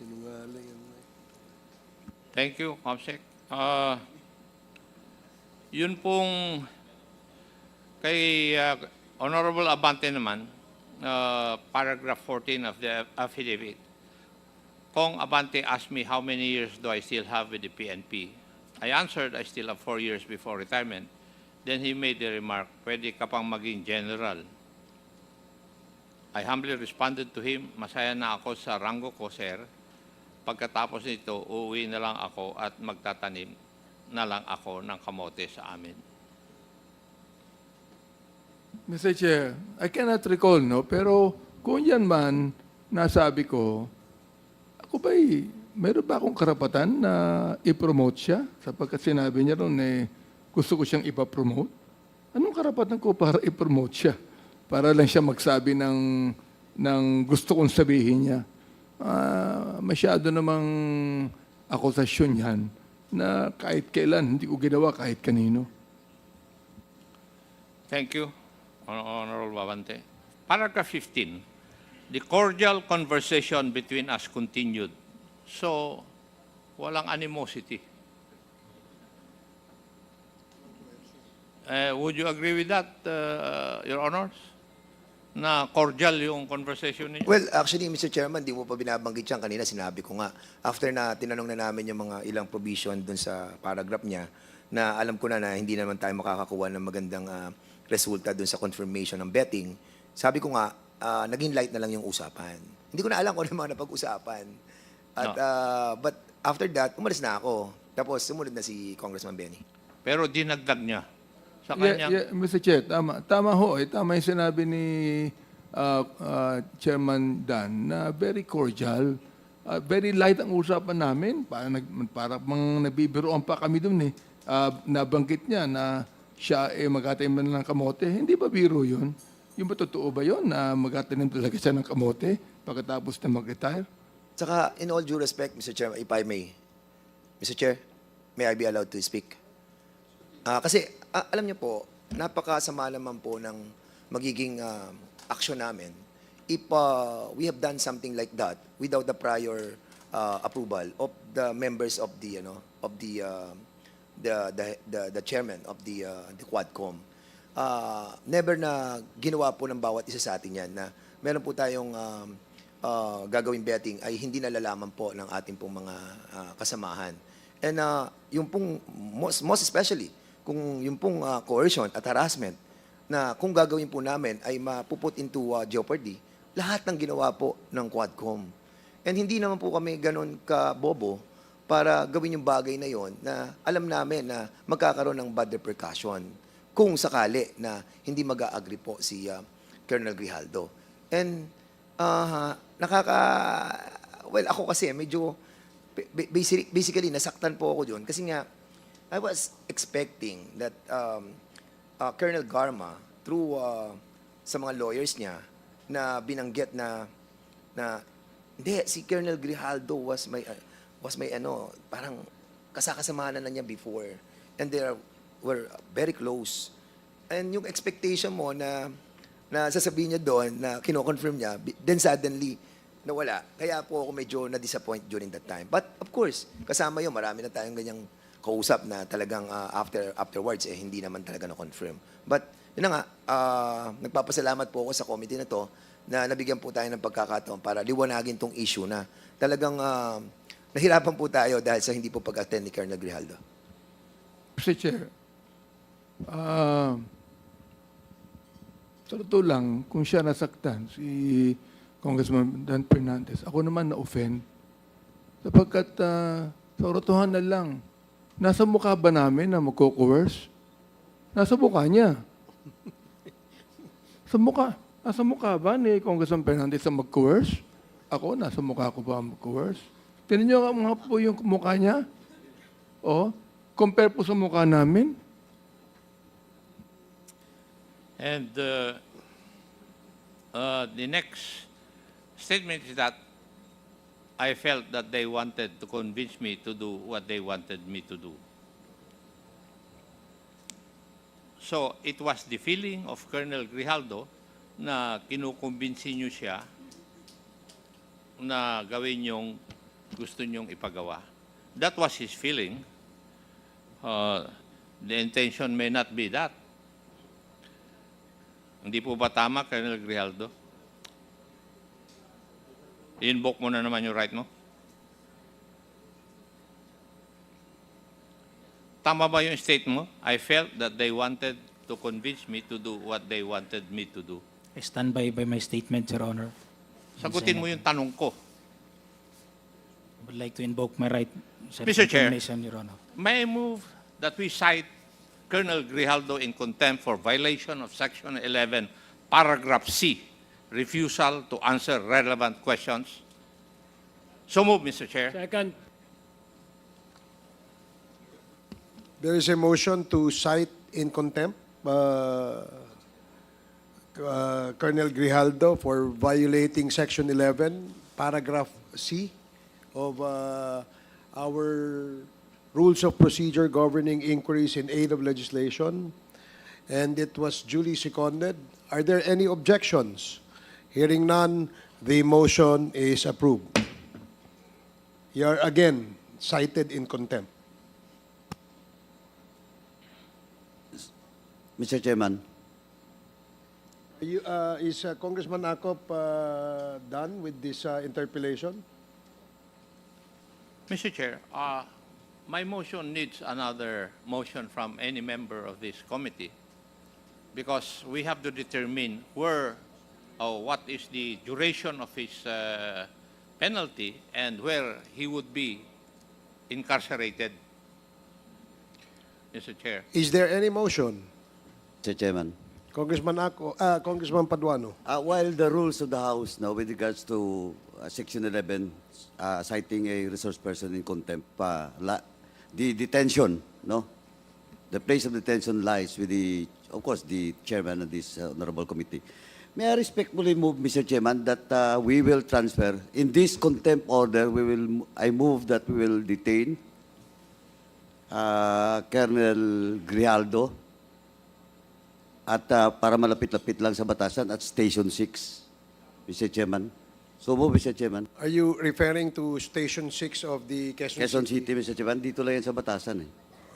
Sinungaling eh. Thank you, Comsec. Ah, yun pong kay ah, Honorable Abante naman, ah, paragraph 14 of the affidavit. Kong Abante asked me how many years do I still have with the PNP. I answered I still have four years before retirement. Then he made the remark, pwede ka pang maging general. I humbly responded to him, masaya na ako sa rango ko, sir. Pagkatapos nito, uuwi na lang ako at magtatanim na lang ako ng kamote sa amin. Mr. Chair, I cannot recall, no? Pero kung yan man, nasabi ko, ako ba'y, meron ba akong karapatan na i-promote siya? Sapagkat sinabi niya ron, eh, gusto ko siyang ipapromote. Anong karapatan ko para i-promote siya? Para lang siya magsabi ng, ng gusto kong sabihin niya. Ah, masyado namang akusasyon yan na kahit kailan, hindi ko ginawa kahit kanino. Thank you, Hon- Honorable Babante. Paragraph 15, the cordial conversation between us continued. So, walang animosity. Eh, would you agree with that, uh, Your Honors? Na cordial yung conversation ninyo? Well, actually, Mr. Chairman, di mo pa binabanggit yan. Kanina sinabi ko nga, after na tinanong na namin yung mga ilang provision dun sa paragraph niya, na alam ko na na hindi naman tayo makakakuha ng magandang ah, resulta dun sa confirmation ng betting, sabi ko nga, ah, naging light na lang yung usapan. Hindi ko na alam kung ano yung mga napag-usapan. At, No. ah, but after that, umalis na ako. Tapos sumunod na si Congressman Benny. Pero dinagdag niya sa Yeah, kanya. yeah, Mr. Chair, tama. Tama ho. Eh, tama yung sinabi ni uh, uh, Chairman Dan na very cordial. Uh, very light ang usapan namin. Para, nag, para mang nabibiroan pa kami dun eh. Uh, nabanggit niya na siya eh magatanim na ng kamote. Hindi ba biro yun? Yung ba totoo ba yun na magatanim talaga siya ng kamote pagkatapos na mag-retire? Saka, in all due respect, Mr. Chair, if I may, Mr. Chair, may I be allowed to speak? Ah, kasi, ah, alam niyo po, napakasama naman po ng magiging ah, aksyon namin if ah, we have done something like that without the prior ah, approval of the members of the, ano, of the, ah, the, the, the, chairman of the, ah, the Quadcom. Ah, never na ginawa po ng bawat isa sa atin yan na meron po tayong um, uh, gagawing betting ay hindi nalalaman po ng ating pong mga ah, kasamahan. And uh, yung pong, most, most especially, kung yung pong ah, coercion at harassment na kung gagawin po namin ay mapuput into ah, jeopardy, lahat ng ginawa po ng Quadcom. And hindi naman po kami ganun ka-bobo para gawin yung bagay na yon na alam namin na magkakaroon ng bad repercussion kung sakali na hindi mag-agree po si ah, Colonel Grijaldo. And ah, nakaka well ako kasi medyo ba- basically, basically nasaktan po ako doon kasi nga I was expecting that um, uh, Colonel Garma through uh, sa mga lawyers niya na binanggit na na hindi si Colonel Grijaldo was my uh, was my ano parang kasakasamahan na niya before. And they are, were very close. And yung expectation mo na na sasabihin niya doon na kino-confirm niya then suddenly nawala. Kaya po ako medyo na-disappoint during that time. But of course kasama yun marami na tayong ganyang kausap na talagang ah, after afterwards eh hindi naman talaga na-confirm but yun na nga ah, nagpapasalamat po ako sa committee na to na nabigyan po tayo ng pagkakataon para liwanagin tong issue na talagang ah, nahirapan po tayo dahil sa hindi po pag-attend ni Colonel Grijaldo. Mr. Chair, ah, sa totoo lang, kung siya nasaktan, si Congressman Dan Fernandez, ako naman na-offend. Sapagkat ah, sa na lang, nasa mukha ba namin na magko-coerce? Nasa mukha niya. sa mukha. Nasa mukha ba ni Congressman Fernandez na mag-coerce? Ako, nasa mukha ko ba mag-coerce? Tingnan niyo nga po yung mukha niya. O, compare po sa mukha namin. And uh, uh, the next statement is that I felt that they wanted to convince me to do what they wanted me to do. So it was the feeling of Colonel Grijaldo na kinukumbinsi niyo siya na gawin yung gusto niyong ipagawa. That was his feeling. Uh, the intention may not be that. Hindi po ba tama, Colonel Grijaldo? I-invoke mo na naman yung right mo? Tama ba yung state mo? I felt that they wanted to convince me to do what they wanted me to do. I stand by by my statement, Your Honor. Sagutin mo yung tanong ko. I would like to invoke my right Mr. Chair. Your Honor. May I move that we cite Colonel Grijaldo in contempt for violation of Section 11, Paragraph C, refusal to answer relevant questions? So move, Mr. Chair. Second. There is a motion to cite in contempt uh, uh, Colonel Grijaldo for violating Section 11, Paragraph C of uh, our Rules of Procedure governing inquiries in aid of legislation, and it was duly seconded. Are there any objections? Hearing none, the motion is approved. You are again cited in contempt. Mr. Chairman, Are you, uh, is uh, Congressman Akop uh, done with this uh, interpellation? Mr. Chair, uh, my motion needs another motion from any member of this committee because we have to determine where or what is the duration of his uh, penalty and where he would be incarcerated. Mr. Chair. Is there any motion? Mr. Chairman, Congressman Ako, uh, Congressman Paduano. uh, while the rules of the House now with regards to uh, Section 11 uh, citing a resource person in contempt, uh, la- the detention, no? The place of detention lies with the, of course, the chairman of this uh, honorable committee. May I respectfully move, Mr. Chairman, that uh, we will transfer, in this contempt order, we will, I move that we will detain uh, Colonel Grijaldo at uh, para malapit-lapit lang sa batasan at Station 6, Mr. Chairman. So move, Mr. Chairman. Are you referring to Station 6 of the Quezon, Quezon City, Mr. Chairman, dito lang yan sa batasan eh.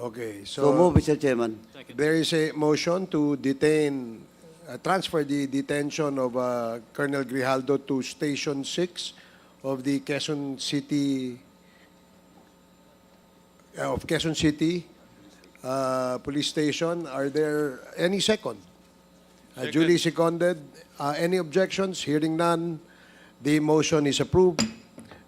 Okay, So, so, move, Mr. Chairman. there is a motion to detain, uh, transfer the detention of uh, Colonel Grijaldo to Station 6 of the Quezon City, uh, of Quezon City uh, Police Station. Are there any second? Uh. Duly seconded. Uh, Any objections? Hearing none, the motion is approved.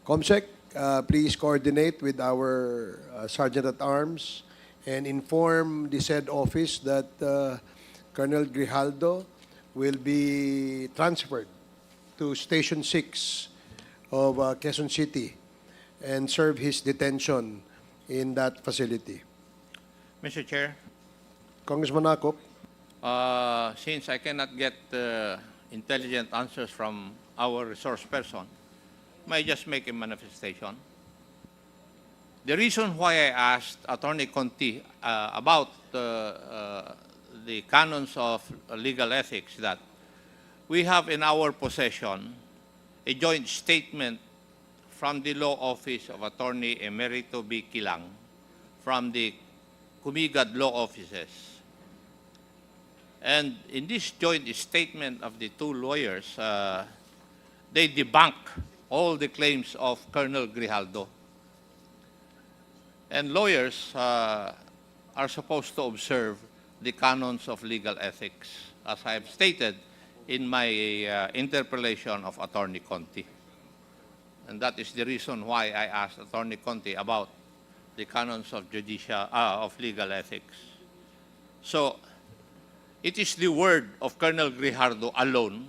Comsec, uh, please coordinate with our uh, Sergeant at Arms and inform the said office that uh, Colonel Grijaldo will be transferred to Station 6 of uh, Quezon City and serve his detention in that facility. Mr. Chair, Congressman Akop, uh, since I cannot get uh, intelligent answers from our resource person, may I just make a manifestation? The reason why I asked Attorney Conti uh, about uh, uh, the canons of legal ethics that we have in our possession a joint statement from the law office of Attorney Emerito B. Kilang from the Kumigad law offices. And in this joint statement of the two lawyers, uh, they debunk all the claims of Colonel Grijaldo. And lawyers uh, are supposed to observe the canons of legal ethics, as I have stated in my uh, interpellation of Attorney Conti. And that is the reason why I asked Attorney Conti about the canons of judicial, uh, of legal ethics. So, it is the word of Colonel Grijaldo alone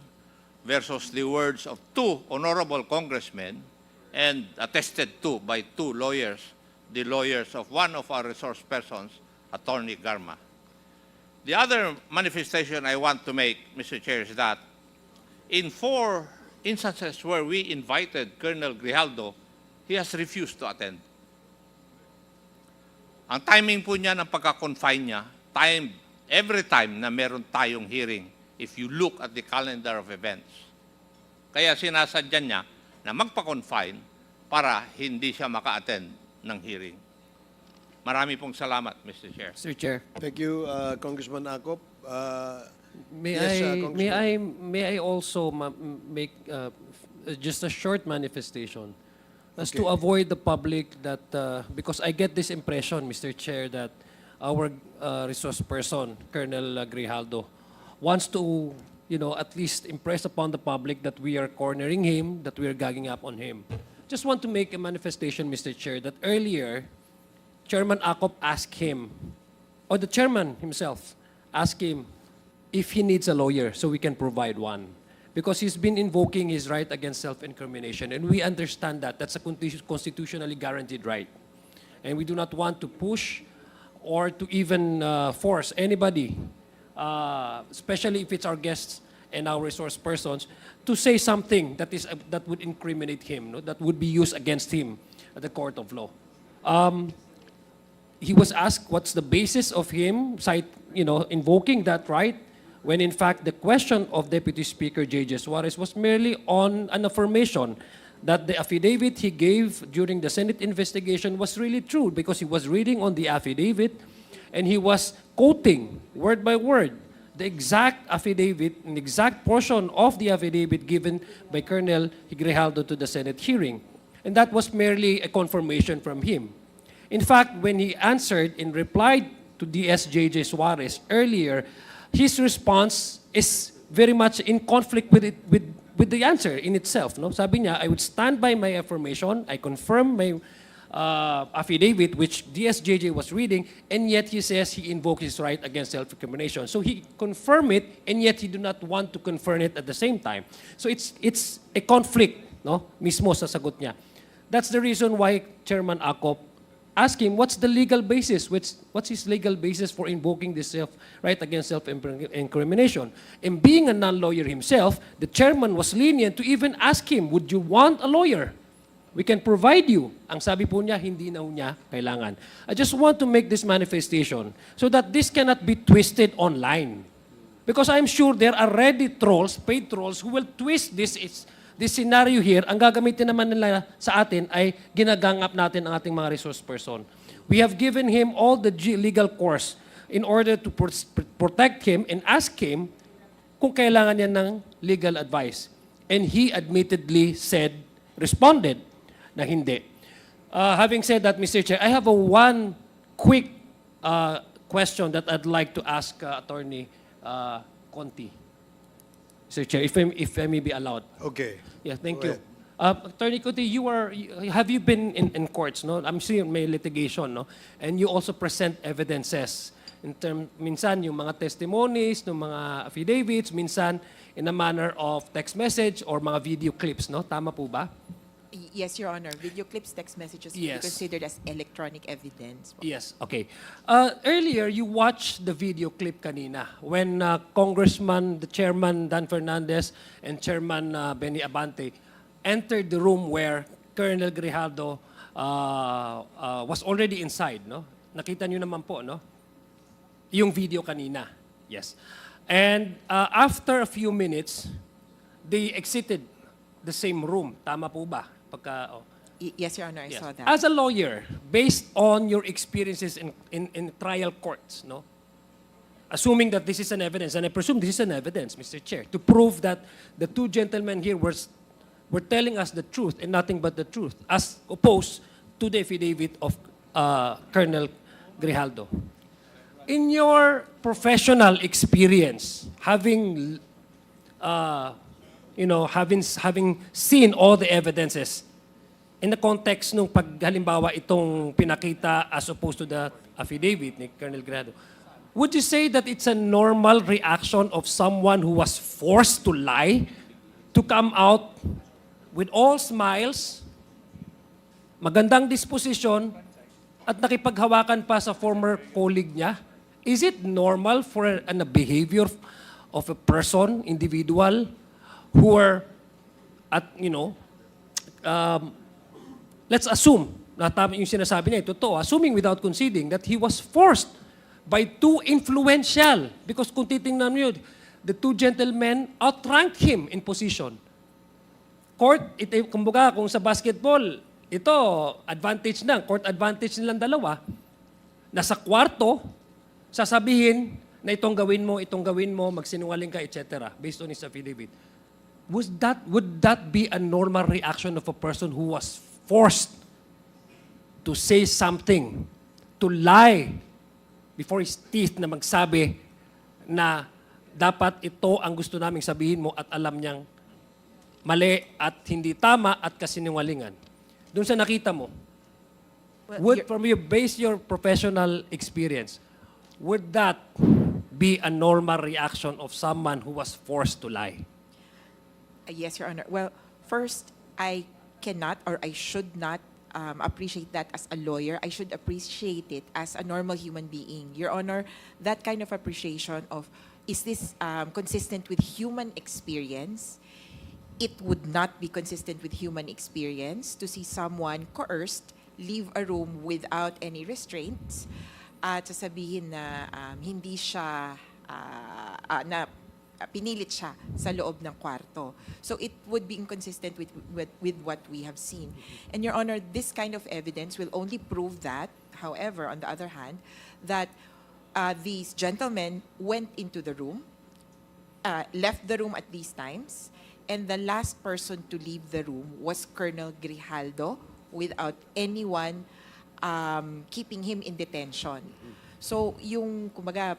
versus the words of two honorable congressmen and attested to by two lawyers, the lawyers of one of our resource persons, Attorney Garma. The other manifestation I want to make, Mr. Chair, is that in four instances where we invited Colonel Grijaldo, he has refused to attend. Ang timing po niya ng pagka-confine niya, time, every time na meron tayong hearing, if you look at the calendar of events. Kaya sinasadya niya na magpa-confine para hindi siya maka-attend ng hearing. Marami pong salamat, Mr. Chair. Mr. Chair, Thank you, uh, Congressman Akop. Uh, may Yes, uh, I may Congressman. I may I also make uh, just a short manifestation as to avoid the public that uh, because I get this impression, Mr. Chair, that our uh, resource person, Colonel uh, Grijaldo, wants to you know at least impress upon the public that we are cornering him, that we are gagging up on him. Just want to make a manifestation, Mr. Chair, that earlier Chairman Akop asked him, or the chairman himself asked him if he needs a lawyer so we can provide one. Because he's been invoking his right against self-incrimination, and we understand that. That's a consti- constitutionally guaranteed right. And we do not want to push or to even uh, force anybody, uh, especially if it's our guests and our resource persons, to say something that, is, uh, that would incriminate him, no? that would be used against him at the court of law. Um, he was asked what's the basis of him cite, you know, invoking that right, when in fact the question of Deputy Speaker J.J. Suarez was merely on an affirmation that the affidavit he gave during the Senate investigation was really true because he was reading on the affidavit and he was quoting word by word the exact affidavit, an exact portion of the affidavit given by Colonel Grijaldo to the Senate hearing. And that was merely a confirmation from him. In fact, when he answered in reply to DSJJ Suarez earlier, his response is very much in conflict with it, with, with the answer in itself. No? Sabi niya, I would stand by my affirmation, I confirm my uh, affidavit which DSJJ was reading, and yet he says he invoked his right against self-incrimination. So he confirmed it, and yet he do not want to confirm it at the same time. So it's, it's a conflict, no? mismo sa sagot niya. That's the reason why Chairman Akop asked him what's the legal basis, what's, what's his legal basis for invoking this self, right against self-incrimination. And being a non-lawyer himself, the chairman was lenient to even ask him, would you want a lawyer? We can provide you. Ang sabi po niya, hindi na niya kailangan. I just want to make this manifestation so that this cannot be twisted online. Because I'm sure there are ready trolls, paid trolls, who will twist this, is- this scenario here. Ang gagamitin naman nila sa atin ay ginagangap natin ang ating mga resource person. We have given him all the legal course in order to pr- protect him and ask him kung kailangan niya ng legal advice. And he admittedly said, responded, na hindi. Uh, having said that, Mr. Chair, I have a one quick uh, question that I'd like to ask uh, Attorney uh, Conti. Mr. Chair, if I, if I may be allowed. okay. Yeah, thank Go you. Uh, Attorney Conti, you are, you- have you been in, in courts, no? I'm seeing may litigation, no? And you also present evidences. In term, minsan yung mga testimonies, ng mga affidavits, minsan in a manner of text message or mga video clips, no? Tama po ba? Yes, Your Honor. Video clips, text messages will Yes. be considered as electronic evidence. Yes, okay. Uh, earlier, you watched the video clip kanina when uh, Congressman, the Chairman Dan Fernandez and Chairman uh, Benny Abante entered the room where Colonel Grijaldo uh, uh, was already inside, no? Nakita niyo naman po, no? Yung video kanina. Yes. And uh, after a few minutes, they exited the same room. Tama po ba? Pagka, oh. Yes, Your Honor, I Yes. saw that. As a lawyer, based on your experiences in, in, in trial courts, no? Assuming that this is an evidence, and I presume this is an evidence, Mr. Chair, to prove that the two gentlemen here were, were telling us the truth and nothing but the truth, as opposed to the affidavit of uh, Colonel Grijaldo. In your professional experience, having uh, you know, having, having seen all the evidences, in the context nung pag halimbawa itong pinakita as opposed to the affidavit ni Colonel Grado, would you say that it's a normal reaction of someone who was forced to lie to come out with all smiles, magandang disposition, at nakipaghawakan pa sa former colleague niya? Is it normal for a, a behavior of a person, individual, who are at, you know, um, let's assume, na tama yung sinasabi niya, totoo, assuming without conceding that he was forced by two influential, because kung titingnan niyo, the two gentlemen outranked him in position. Court, ito, kumbaga, kung sa basketball, ito, advantage na, court advantage nilang dalawa. Nasa kwarto, sasabihin na itong gawin mo, itong gawin mo, magsinungaling ka, etc. based on his affidavit. Would that, would that be a normal reaction of a person who was forced to say something, to lie before his teeth na magsabi na dapat ito ang gusto naming sabihin mo at alam niyang mali at hindi tama at kasinungalingan. Doon sa nakita mo, Well, would, from your base your professional experience, would that be a normal reaction of someone who was forced to lie? Uh, Yes, Your Honor. Well, first, I cannot or I should not um, appreciate that as a lawyer. I should appreciate it as a normal human being. Your Honor, that kind of appreciation of is this um, consistent with human experience? It would not be consistent with human experience to see someone coerced leave a room without any restraints at sasabihin na um, hindi siya ah, ah, na pinilit siya sa loob ng kwarto. So it would be inconsistent with, with, with what we have seen. And Your Honor, this kind of evidence will only prove that, however, on the other hand, that uh, these gentlemen went into the room, uh, left the room at these times, and the last person to leave the room was Colonel Grijaldo without anyone um, keeping him in detention. So, yung, kumbaga,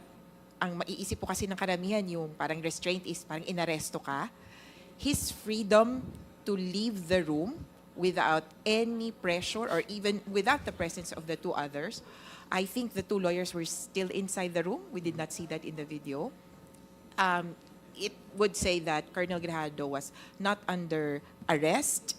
ang maiisip po kasi ng karamihan, yung parang restraint is parang inaresto ka. His freedom to leave the room without any pressure or even without the presence of the two others. I think the two lawyers were still inside the room. We did not see that in the video um, it would say that Colonel Grijaldo was not under arrest.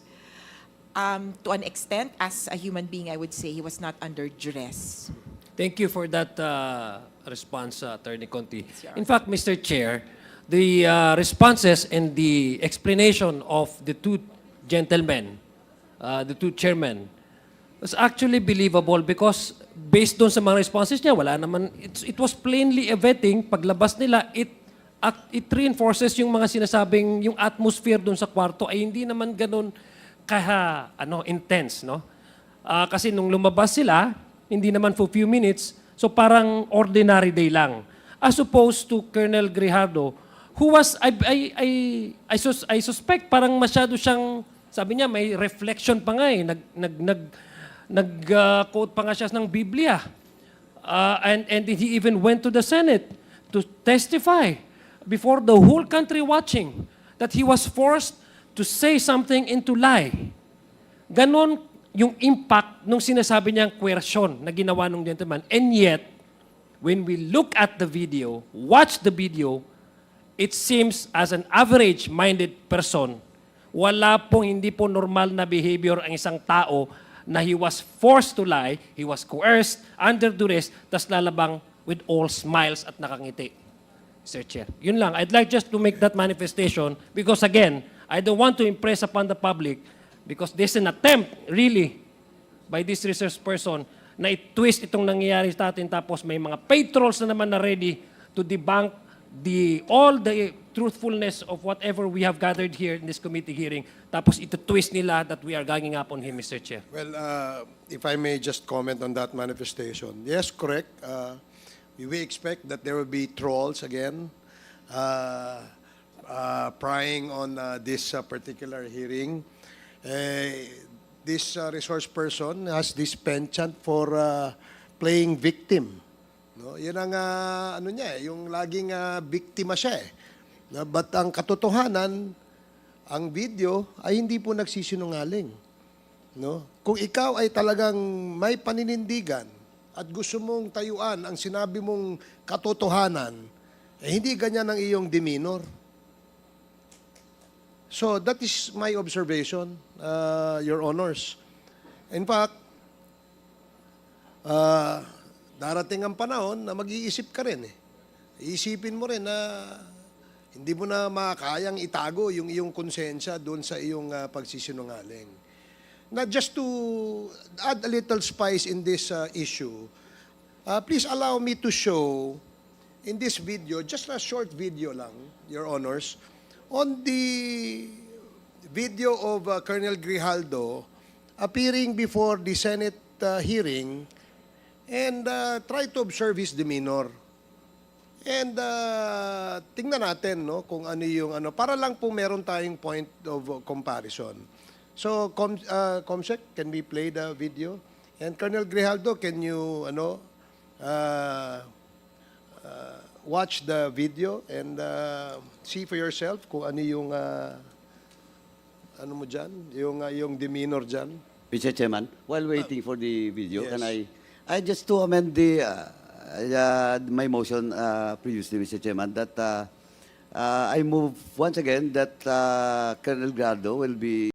Um, to an extent, as a human being, I would say he was not under duress. Thank you for that uh, response, uh, Attorney Conti. In fact, Mr. Chair, the uh, responses and the explanation of the two gentlemen, uh, the two chairmen, was actually believable because based doon sa mga responses niya, wala naman, it's, it was plainly evident, paglabas nila, it, act- it reinforces yung mga sinasabing, yung atmosphere doon sa kwarto ay hindi naman ganun kaha, ano, intense, no? Ah, kasi nung lumabas sila, hindi naman for few minutes, so parang ordinary day lang. As opposed to Colonel Grijaldo, who was, I, I, I, I, sus- I suspect, parang masyado siyang, sabi niya, may reflection pa nga eh, nag, nag, nag, nag-quote pa nga siya ng Biblia. Uh, and, and he even went to the Senate to testify before the whole country watching that he was forced to say something and to lie. Ganon yung impact nung sinasabi niyang coercion na ginawa ng gentleman. And yet, when we look at the video, watch the video, it seems as an average-minded person, wala pong hindi po normal na behavior ang isang tao na he was forced to lie, he was coerced, under duress, tas lalabang with all smiles at nakangiti. Mr. Chair. Yun lang. I'd like just to make that manifestation because again, I don't want to impress upon the public because there's an attempt really by this research person na i-twist itong nangyayari sa atin tapos may mga paid trolls na naman na ready to debunk the all the truthfulness of whatever we have gathered here in this committee hearing tapos ito twist nila that we are ganging up on him, Mr. Chair. Well, uh, if I may just comment on that manifestation. Yes, correct. Uh, we expect that there will be trolls again uh, uh, prying on uh, this uh, particular hearing. Uh, this uh, resource person has this penchant for uh, playing victim. No, 'Yan ang uh, ano niya, eh, yung laging uh, biktima siya eh. Na, but ang katotohanan, ang video ay hindi po nagsisinungaling. No? Kung ikaw ay talagang may paninindigan at gusto mong tayuan ang sinabi mong katotohanan, eh hindi ganyan ang iyong demeanor. So that is my observation, uh, Your Honors. In fact, uh, darating ang panahon na mag-iisip ka rin eh. Iisipin mo rin na hindi mo na makakayang itago yung iyong konsensya doon sa iyong uh, pagsisinungaling. Now, just to add a little spice in this uh, issue, uh, please allow me to show in this video, just a short video lang, Your Honors, on the video of uh, Colonel Grijaldo appearing before the Senate uh, hearing and uh, try to observe his demeanor. And uh, tingnan natin no kung ano yung ano para lang po meron tayong point of comparison. So Com uh, Comsec, can we play the video? And Colonel Grijaldo, can you ano uh, uh, watch the video and uh, see for yourself kung ano yung uh, ano mo diyan, yung uh, yung demeanor diyan. Mr. Chairman, while waiting for the video, yes. can I, I just to amend the, uh, uh, my motion uh, previously, Mr. Chairman, that uh, uh, I move once again that uh, Colonel Gardo will be